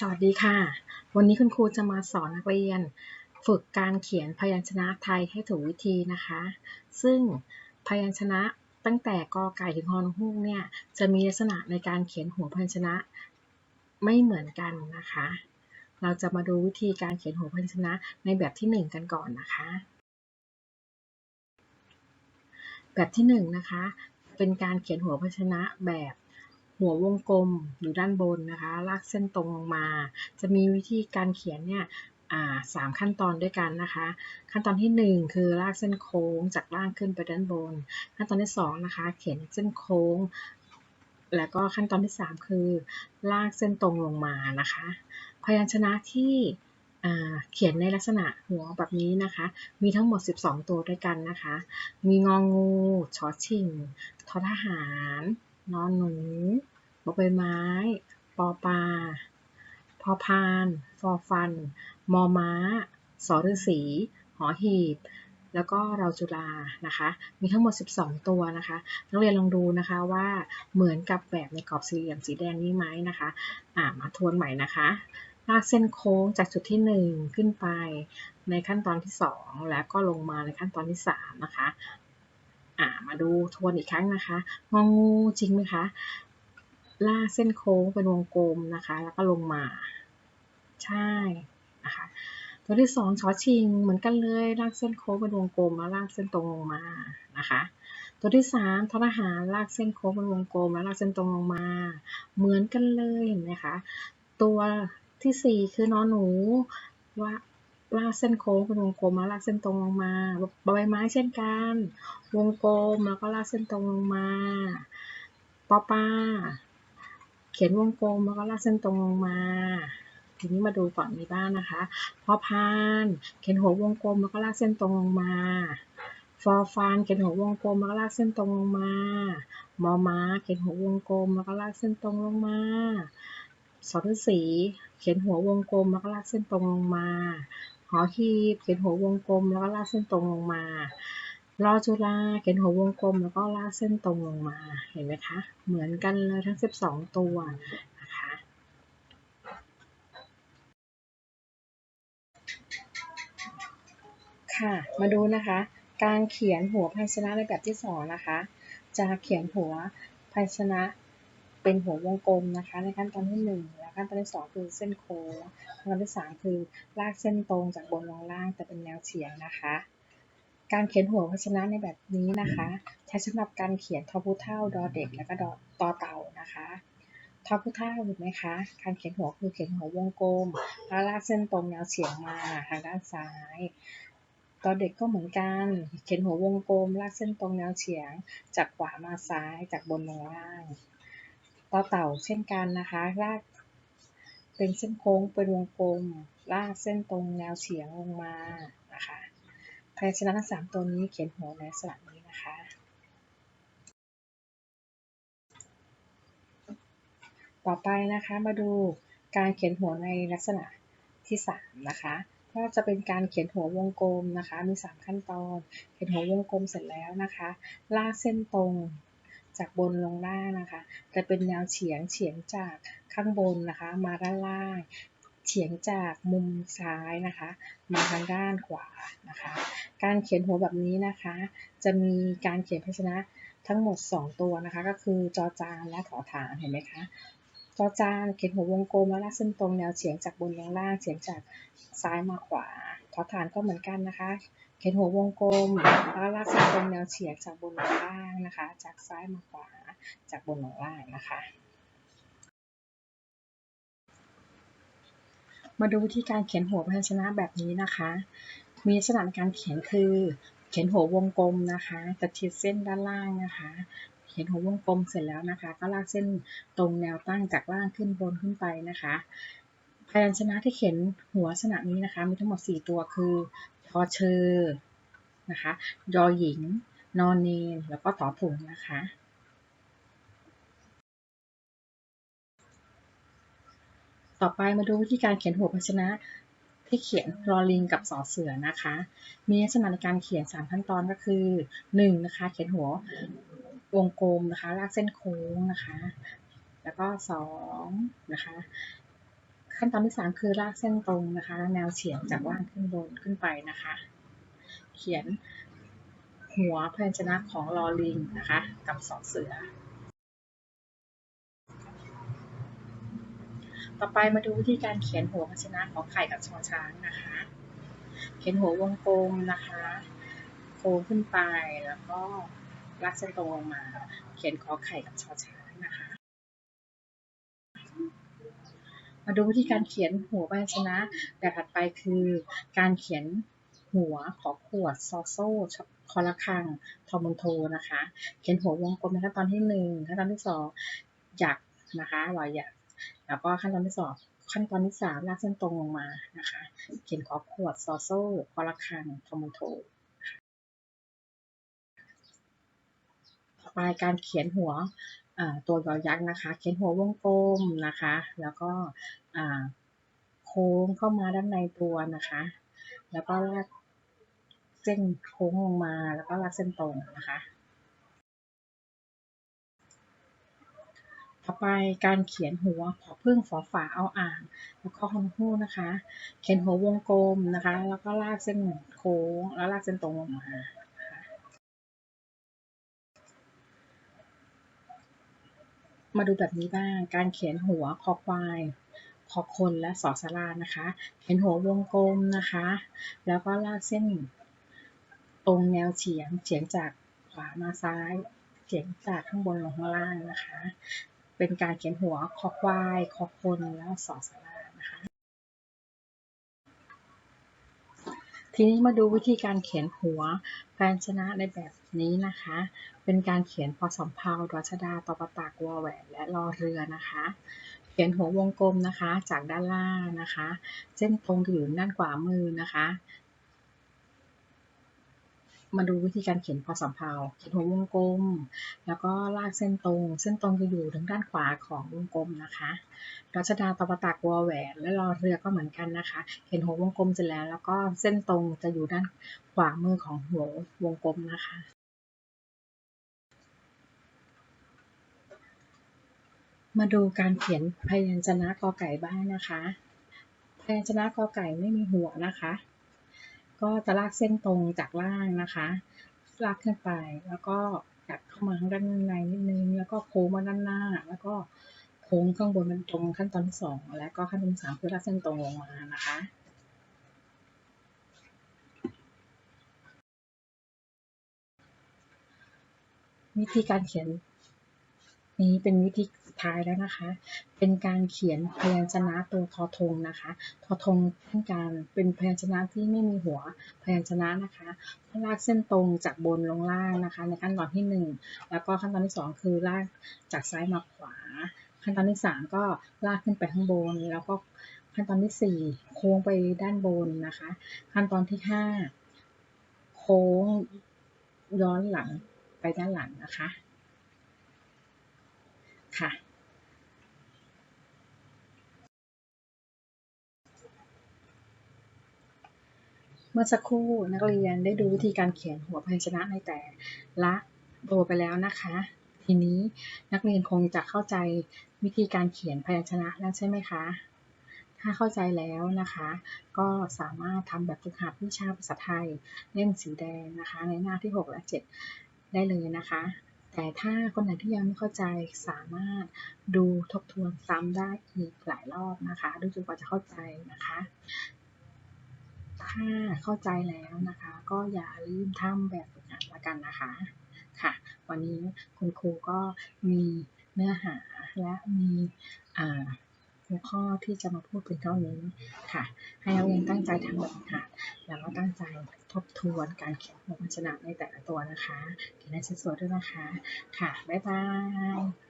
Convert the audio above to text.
สวัสดีค่ะ วันนี้คุณครูจะมาสอนนักเรียน ฝึกการเขียนพยัญชนะไทยให้ถูกวิธีนะคะ ซึ่งพยัญชนะตั้งแต่กอไก่ถึงฮอนฮูกเนี่ยจะมีลักษณะในการเขียนหัวพยัญชนะไม่เหมือนกันนะคะ เราจะมาดูวิธีการเขียนหัวพยัญชนะในแบบที่ 1 กันก่อนนะคะ แบบที่1นะคะเป็นการเขียนหัวพยัญชนะแบบ หัววงกลมอยู่ด้านบนนะคะ ลากเส้นตรงลงมา จะมีวิธีการเขียนเนี่ยสามขั้นตอนด้วยกันนะคะ ขั้นตอนที่ 1 คือลากเส้นโค้งจากล่างขึ้นไปด้านบน ขั้นตอนที่2นะคะ เขียนเส้นโค้ง แล้วก็ขั้นตอนที่ 3 คือ ลากเส้นตรงลงมานะคะพยัญชนะที่เขียนในลักษณะหัวแบบนี้นะคะ มีทั้งหมด 12 ตัวด้วยกันนะคะ มีงองูชอชิงทอทหาร นอนหนูบอใบไม้ ปอปลาพอพาน ฟอฟัน มอม้า สอฤษีหอหีบ แล้วก็เราจุฬานะคะ มีทั้งหมด 12 ตัวนะคะ นักเรียนลองดูนะคะว่าเหมือนกับแบบในกรอบสี่เหลี่ยมสีแดงนี้ไหมนะคะ อ่ามาทวนใหม่นะคะลากเส้นโค้งจากจุดที่ 1 ขึ้นไปในขั้นตอนที่ 2 แล้วก็ลงมาในขั้นตอนที่ 3 นะคะ อ่ามาดูทวนอีกครั้งนะคะ งองูจริงไหมคะ ลากเส้นโค้งเป็นวงกลมนะคะ แล้วก็ลงมา ใช่นะคะ ตัวที่สองชอชิงเหมือนกันเลย ลากเส้นโค้งเป็นวงกลมแล้วลากเส้นตรงลงมานะคะ ตัวที่สามทอทหารลากเส้นโค้งเป็นวงกลม แล้วลากเส้นตรงลงมา เหมือนกันเลยเห็นไหมคะ ตัวที่สี่คือนอนหนูว่า ลากเส้นโค้งเป็นวงกลมแล้วลากเส้นตรงลงมาใบไม้เช่นกัน วงกลมแล้วก็ลากเส้นตรงลงมาปอป้า เขียนวงกลมแล้วก็ลากเส้นตรงลงมา ทีนี้มาดูฝั่งนี้บ้างนะคะ พอพาน เขียนหัววงกลมแล้วก็ลากเส้นตรงลงมาฟอฟานเขียนหัววงกลมแล้วก็ลากเส้นตรงลงมา มอม้า เขียนหัววงกลมแล้วก็ลากเส้นตรงลงมาสอฤษีเขียนหัววงกลมแล้วก็ลากเส้นตรงลงมา หอหีบ เขียนหัววงกลม แล้วก็ลากเส้นตรงลงมา รอจุฬาเขียนหัววงกลม แล้วก็ลากเส้นตรงลงมา เห็นไหมคะ เหมือนกันเลยทั้ง 12 ตัวนะคะค่ะ มาดูนะคะ การเขียนหัวพยัญชนะในแบบที่ 2 นะคะ จะเขียนหัวพยัญชนะเป็นหัววงกลมนะคะ ในขั้นตอนที่1 ขั้นตอนที่ 2 คือเส้นโค้งขั้นตอนที่ 3 คือลากเส้นตรงจากบนลงล่างแต่เป็นแนวเฉียงนะคะ การเขียนหัวพชนะในแบบนี้นะคะ ใช้สำหรับการเขียนทอพูเท่าดอเด็กและก็ดอตอเต่านะคะทอพูเท่าเห็นไหมคะ การเขียนหัวคือเขียนหัววงกลมแล้วลากเส้นตรงแนวเฉียงมาทางด้านซ้ายตอนเด็กก็เหมือนกัน เขียนหัววงกลม ลากเส้นตรงแนวเฉียง จากขวามาซ้าย จากบนลงล่าง ต่อเต่าเช่นกันนะคะ ลาก เป็นเส้นโค้งเป็นวงกลมลากเส้นตรงแนวเฉียงลงมานะคะพยัญชนะทั้งสามตัวนี้เขียนหัวในลักษณะนี้นะคะ ต่อไปนะคะมาดูการเขียนหัวในลักษณะที่3นะคะก็จะเป็นการเขียนหัววงกลมนะคะ มี 3 ขั้นตอน เขียนหัววงกลมเสร็จแล้วนะคะ ลากเส้นตรง จากบนลงล่างนะคะ จะเป็นแนวเฉียงเฉียงจากข้างบนนะคะ มาด้านล่าง เฉียงจากมุมซ้ายนะคะ มาทางด้านขวานะคะ การเขียนหัวแบบนี้นะคะ จะมีการเขียนพยัญชนะทั้งหมด 2 ตัวนะคะ ก็คือจอจานและถอฐานเห็นไหมคะจอจานเขียนหัววงกลมและลากเส้นตรงแนวเฉียงจากบนลงล่างเฉียงจากซ้ายมาขวาถอฐานก็เหมือนกันนะคะ เขียนหัววงกลมแล้วลากเส้นตรงแนวเฉียงจากบนลงล่างนะคะ จากซ้ายมาขวา จากบนลงล่างนะคะ มาดูวิธีการเขียนหัวพยัญชนะแบบนี้นะคะ มีลักษณะการเขียนคือ เขียนหัววงกลมนะคะจะขีดเส้นด้านล่างนะคะ เขียนหัววงกลมเสร็จแล้วนะคะ ก็ลากเส้นตรงแนวตั้งจากล่างขึ้นบนขึ้นไปนะคะพยัญชนะที่เขียนหัวลักษณะนี้นะคะ มีทั้งหมด 4 ตัวคือ ทอเชอร์นะคะยอหญิง นอนเนน แล้วก็ต่อถุงนะคะ ต่อไปมาดูวิธีการเขียนหัวพยัญชนะที่เขียนรอลิงกับสอเสือนะคะ มีลักษณะในการเขียน 3 ขั้นตอนก็คือ 1. นะคะ เขียนหัววงกลมนะคะ ลากเส้นโค้งนะคะ แล้วก็ 2 นะคะ ขั้นตอนที่สามคือลากเส้นตรงนะคะแนวเฉียงจากล่างขึ้นบนขึ้นไปนะคะ เขียนหัวพยัญชนะของลอลิงนะคะ กับสอเสือ ต่อไปมาดูวิธีการเขียนหัวพยัญชนะของไข่กับชอช้างนะคะ เขียนหัววงกลมนะคะโค้งขึ้นไปแล้วก็ลากเส้นตรงลงมา เขียนขอไข่กับชอช้างนะคะ มาดูวิธีการเขียนหัวพยัญชนะ แบบถัดไปคือการเขียนหัวขอขวดซอโซ่คอละคังทอมอนโทนะคะ เขียนหัววงกลมในขั้นตอนที่หนึ่งขั้นตอนที่สองหยักนะคะรอยหยักแล้วก็ขั้นตอนที่สองขั้นตอนที่สามลากเส้นตรงลงมานะคะ เขียนขอขวดซอโซ่คอละคังทอมอนโทต่อไปการเขียนหัว ตัวยอยักษ์นะคะ เขียนหัววงกลมนะคะ แล้วก็โค้งเข้ามาด้านในตัวนะคะ แล้วก็ลากเส้นโค้งลงมา แล้วก็ลากเส้นตรงนะคะ ต่อไปการเขียนหัวขอพึ่งฝอฝาเอาอ่าง แล้วก็ฮอนฮู้นะคะ เขียนหัววงกลมนะคะ แล้วก็ลากเส้นโค้ง แล้วลากเส้นตรงลงมา มาดูแบบนี้บ้าง การเขียนหัวคอควายคอคนและสอสารานะคะ เขียนหัววงกลมนะคะ แล้วก็ลากเส้น ตรงแนวเฉียงเฉียงจากขวามาซ้ายเฉียงจากข้างบนลงข้างล่างนะคะ เป็นการเขียนหัวคอควายคอคนแล้วสอสารานะคะ ทีนี้มาดูวิธีการเขียนหัวพยัญชนะในแบบ นี้นะคะ เป็นการเขียนพอสมเพารัชดาตปตากวอแหวนและรอเรือนะคะ เขียนหัววงกลมนะคะ จากด้านล่างนะคะ เส้นตรงอยู่ด้านขวามือนะคะ มาดูวิธีการเขียนพอสมเพาเขียนหัววงกลม แล้วก็ลากเส้นตรง เส้นตรงจะอยู่ทางด้านขวาของวงกลมนะคะรัชดาตปตากวอแหวนและรอเรือก็เหมือนกันนะคะเขียนหัววงกลมเสร็จแล้ว แล้วก็เส้นตรงจะอยู่ด้านขวามือของหัววงกลมนะคะ มาดูการเขียนพยัญชนะกอไก่บ้างนะคะ พยัญชนะกอไก่ไม่มีหัวนะคะ ก็จะลากเส้นตรงจากล่างนะคะ ลากขึ้นไปแล้วก็กัดเข้ามาข้างด้านในนิดนึง แล้วก็โค้งมาด้านหน้า แล้วก็โค้งข้างบนมันตรงขั้นตอนที่สองแล้วก็ขั้นตอนที่สามคือลากเส้นตรงลงมานะคะวิธีการเขียนนี้เป็นวิธี ท้ายแล้วนะคะ เป็นการเขียนพยัญชนะตัวทอทงนะคะทอทงเป็นการเป็นพยัญชนะที่ไม่มีหัวพยัญชนะนะคะลากเส้นตรงจากบนลงล่างนะคะ ในขั้นตอนที่หนึ่งแล้วก็ขั้นตอนที่สองคือลากจากซ้ายมาขวา ขั้นตอนที่สามก็ลากขึ้นไปข้างบน แล้วก็ขั้นตอนที่สี่โค้งไปด้านบนนะคะ ขั้นตอนที่ห้าโค้งย้อนหลังไปด้านหลังนะคะ ค่ะ มื่อสักครู่นักเรียนได้ดูวิธีการเขียนหัวพยัญชนะในแต่ละตัวไปแล้วนะคะ ทีนี้นักเรียนคงจะเข้าใจวิธีการเขียนพยัญชนะแล้วใช่ไหมคะ ถ้าเข้าใจแล้วนะคะ ก็สามารถทำแบบฝึกหัดวิชาภาษาไทยเล่มสีแดงนะคะ ในหน้าที่ 6 และ 7 ได้เลยนะคะ แต่ถ้าคนไหนที่ยังไม่เข้าใจสามารถดูทบทวนซ้ำได้อีกหลายรอบนะคะดูจนกว่าจะเข้าใจนะคะ ถ้าเข้าใจแล้วนะคะ ก็อย่าลืมทำแบบฝึกหัดละกันนะคะ ค่ะ วันนี้คุณครูก็มีเนื้อหาและมีหัวข้อที่จะมาพูดเป็นเท่านี้ค่ะ ให้นักเรียนตั้งใจทำแบบฝึกหัดแล้วก็ตั้งใจทบทวนการเขียนวพยัญชนะในแต่ละตัวนะคะเขียนให้สวยๆด้วยนะคะ ค่ะ บ๊ายบาย